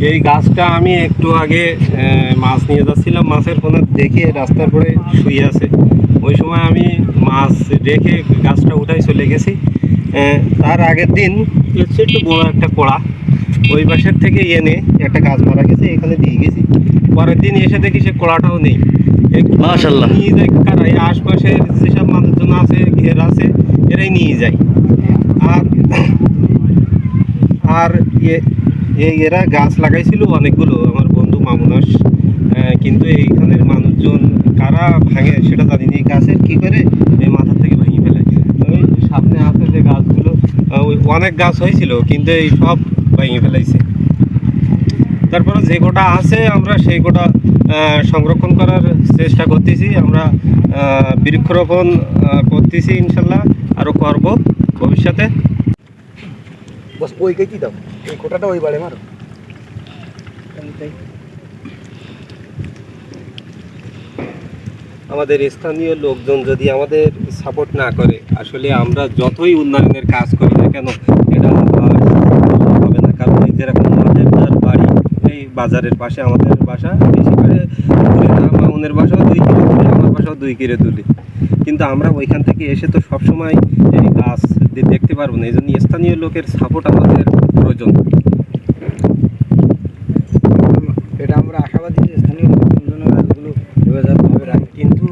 এই গাছটা আমি একটু আগে মাছ নিয়ে যাচ্ছিলাম মাছের কোনো দেখে রাস্তার পরে শুয়ে আছে। ওই সময় আমি মাছ রেখে গাছটা উঠাই চলে গেছি। তার আগের দিন হচ্ছে একটু বড় একটা কোড়া। ওই পাশের থেকে এনে একটা গাছ মারা গেছে এখানে দিয়ে গেছি। পরের দিন এসে দেখি সে কোড়াটাও নেই। কোড়াটা নিয়ে যায় কারা এই আশপাশের যেসব মানুষজন আছে ঘের আছে এরাই নিয়ে যায়। আর আর এ- এই এরা গাছ লাগাইছিল অনেকগুলো, আমার বন্ধু মামুনাস। কিন্তু এইখানের মানুষজন কারা ভাঙে সেটা জানি না। এই গাছের কী করে? এই মাথা থেকে ভেঙে ফেলায় ওই সামনে আছে যে গাছগুলো ওই অনেক গাছ হয়েছিল, কিন্তু এই সব ভেঙে ফেলাইছে। তারপরে যে গোটা আছে, আমরা সেই গোটা সংরক্ষণ করার চেষ্টা করতেছি। আমরা বৃক্ষরোপণ করতেছি ইনশাল্লাহ আরও করব ভবিষ্যতে। বস, ওই কেটে দাও। এই কোটাটা ওই বাড়ে, মারো। আমাদের স্থানীয় লোকজন যদি আমাদের সাপোর্ট না করে, আসলে আমরা যতই উন্নয়নের কাজ করি না কেন, এটা হবে না। কারণ আমাদের বাড়ি, এই বাজারের পাশে আমাদের বাসা, বেশি করে মামুনের বাসাও দুই কিলো দূরে আমার বাসাও দুই কিলো তুলি। কিন্তু আমরা ওইখান থেকে এসে তো সবসময় এই গাছ দে- দেখতে পারব না। এই জন্য স্থানীয় লোকের সাপোর্ট আমাদের প্রয়োজন। এটা আমরা আশাবাদী যে স্থানীয় গাছগুলো কিন্তু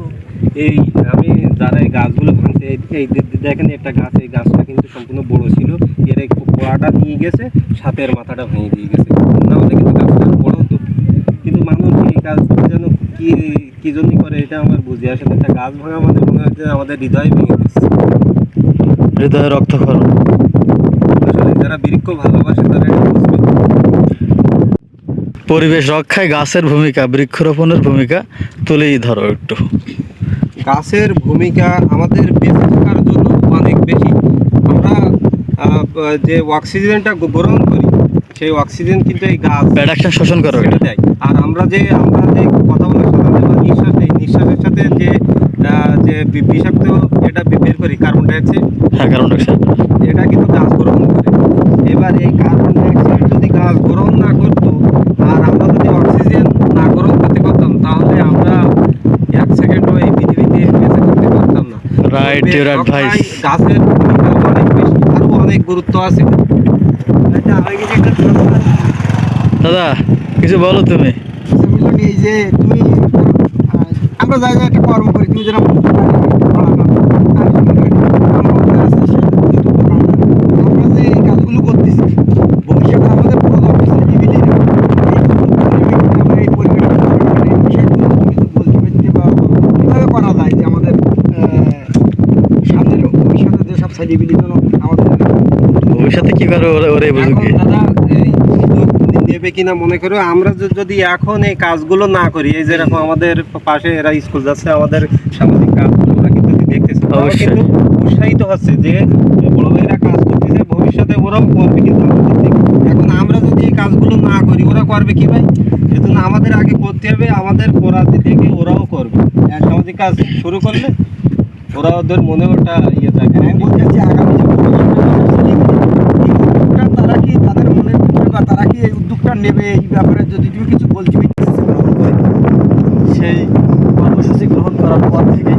এই আমি যারা এই গাছগুলো ভাঙছে এই- দেখেন একটা গাছ এই গাছটা কিন্তু সম্পূর্ণ বড় ছিল। এর এই পোড়াটা নিয়ে গেছে সাপের মাথাটা ভেঙে দিয়ে গেছে। না হলে কিন্তু গাছটা বড় হতো। কিন্তু মানুষ এই গাছগুলো যেন কি কি জন্য করে এটা আমার বুঝে আসে না। একটা গাছ ভাঙা মানে মনে হয় যে আমাদের হৃদয় ভেঙে দিচ্ছে। হৃদয়ে রক্তক্ষরণ। যারা বৃক্ষ ভালোবাসে তারা পরিবেশ রক্ষায় গাছের ভূমিকা বৃক্ষরোপণের ভূমিকা তুলেই ধরো একটু। গাছের ভূমিকা আমাদের বেঁচে থাকার জন্য অনেক বেশি। আমরা যে অক্সিজেনটা গ্রহণ করি সেই অক্সিজেন কিন্তু এই গাছ প্রোডাকশন শোষণ করো এটা। দেয় আর আমরা যে আমরা যে কথা বলার সাথে নিঃশ্বাস নেই নিঃশ্বাসের সাথে যে যে বিষাক্ত বের করি কার্বন ডাইঅক্সাইড হ্যাঁ কারণ এটা কিন্তু গাছ গ্রহণ করে। এবার এই কার্বন ডাইঅক্সাইড যদি গাছ গ্রহণ না করতো আর আমরা যদি অক্সিজেন না গ্রহণ করতে পারতাম তাহলে আমরা এক সেকেন্ডও এই পৃথিবীতে বেঁচে থাকতে পারতাম না। Your রক্ষায় advice. গাছের অনেক বেশি আরও অনেক গুরুত্ব আছে। দাদা কিছু বলো তুমি। এই যে তুমি আমরা যাই যাই একটা কর্ম করি তুমি যেরকম আমরা যে এই কাজগুলো করতেছি ভবিষ্যতে আমাদের প্রজন্ম ছেলেপিলে আমরা এই পরিবেশ এই বিষয়গুলো তুমি যদি বলতে পারতে বা কীভাবে করা যায় যে আমাদের আহ, সামনের আমাদের ভবিষ্যতে কি করো ওরা বুঝুক দাদা নেবে কিনা মনে করো আমরা যদি এখন এই কাজগুলো না করি এই যেরকম আমাদের পাশে এরা স্কুল যাচ্ছে আমাদের সামাজিক কাজগুলো ওরা কিন্তু দেখতেছে। কিন্তু উৎসাহিত হচ্ছে যে বড় ভাইরা কাজ করতেছে ভবিষ্যতে ওরাও করবে কিন্তু এখন আমরা যদি এই কাজগুলো না করি ওরা করবে কি ভাই? এজন্য আমাদের আগে করতে হবে আমাদের করাতে থেকে ওরাও করবে। সামাজিক কাজ শুরু করলে ওরা ওদের মনে ওটা ইয়ে থাকে। আমি বলতে চাচ্ছি আগামী যে ভবিষ্যতে এই উদ্যোগটা তারা কি তাদের মনের ভিতরে বা তারা কি এই উদ্যোগটা নেবে এই ব্যাপারে যদি তুমি কিছু বলছি গ্রহণ করি সেই কর্মসূচি গ্রহণ করার পর থেকে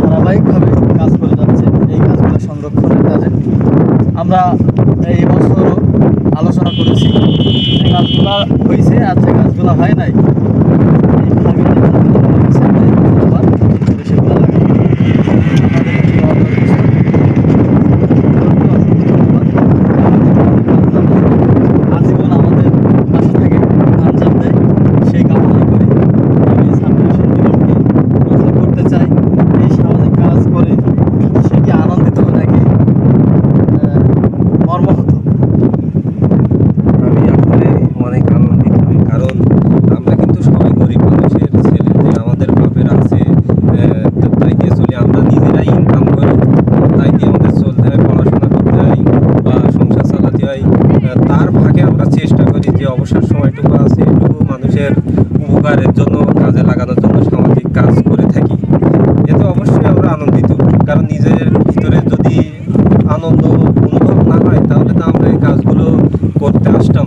ধারাবাহিকভাবে কাজ করে যাচ্ছে এই কাজগুলো সংরক্ষণের কাজে। আমরা এই বছর আলোচনা করেছি যে গাছগুলো হয়েছে আর যে কাজগুলো হয় নাই কাজ করে থাকি। এতে অবশ্যই আমরা আনন্দিত, কারণ নিজের ভিতরে যদি আনন্দ অনুভব না হয়, তাহলে তো আমরা এই কাজগুলো করতে আসতাম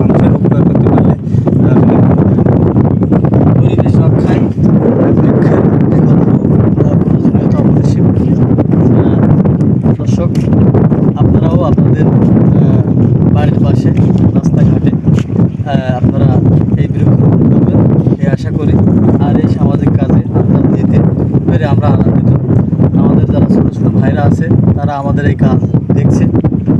মানুষের উপকার করতে পারলে হ্যাঁ, দর্শক, আপনারাও আপনাদের বাড়ির পাশে, রাস্তাঘাটে আপনারা তারা আমাদের এই কাজ দেখছে।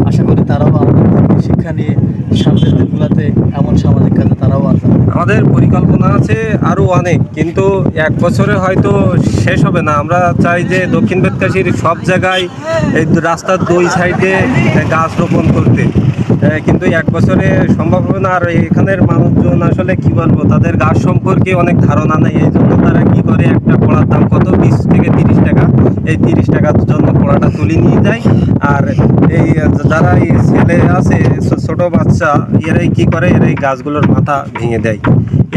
আশা করি তারাও আমাদের শিক্ষা নিয়ে সামনের দিনগুলোতে এমন সামাজিক কাজে তারাও দেবে। আমাদের পরিকল্পনা আছে আরও অনেক, কিন্তু এক বছরে হয়তো শেষ হবে না। আমরা চাই যে দক্ষিণ বেতকাশির সব জায়গায় এই রাস্তার দুই সাইডে গাছ রোপণ করতে। কিন্তু এক বছরে সম্ভব হবে না। আর এখানের মানুষজন আসলে কি বলব, তাদের গাছ সম্পর্কে অনেক ধারণা নেই। এই জন্য তারা কি করে একটা পড়ার দাম কত? বিশ থেকে তিরিশ এই তিরিশ টাকার জন্য পড়াটা তুলে নিয়ে যায় আর এই, যারা এই ছেলে আছে ছোট বাচ্চা, এরাই কি করে? এরাই গাছগুলোর মাথা ভেঙে দেয়।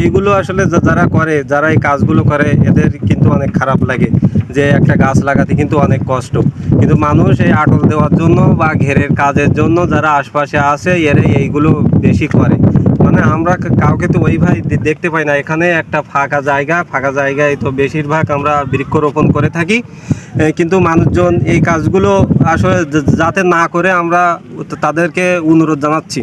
এইগুলো আসলে যারা করে, যারা এই কাজগুলো করে, এদের কিন্তু অনেক খারাপ লাগে যে একটা গাছ লাগাতে কিন্তু অনেক কষ্ট। কিন্তু মানুষ এই আটল দেওয়ার জন্য বা ঘেরের কাজের জন্য যারা আশপাশে আছে, এরাই এইগুলো বেশি করে। মানে আমরা কাউকে তো ওইভাবে দেখতে পাই না। এখানে একটা ফাঁকা জায়গা, ফাঁকা জায়গায় তো বেশিরভাগ আমরা বৃক্ষরোপণ করে থাকি। কিন্তু মানুষজন এই কাজগুলো আসলে যাতে না করে আমরা তাদেরকে অনুরোধ জানাচ্ছি।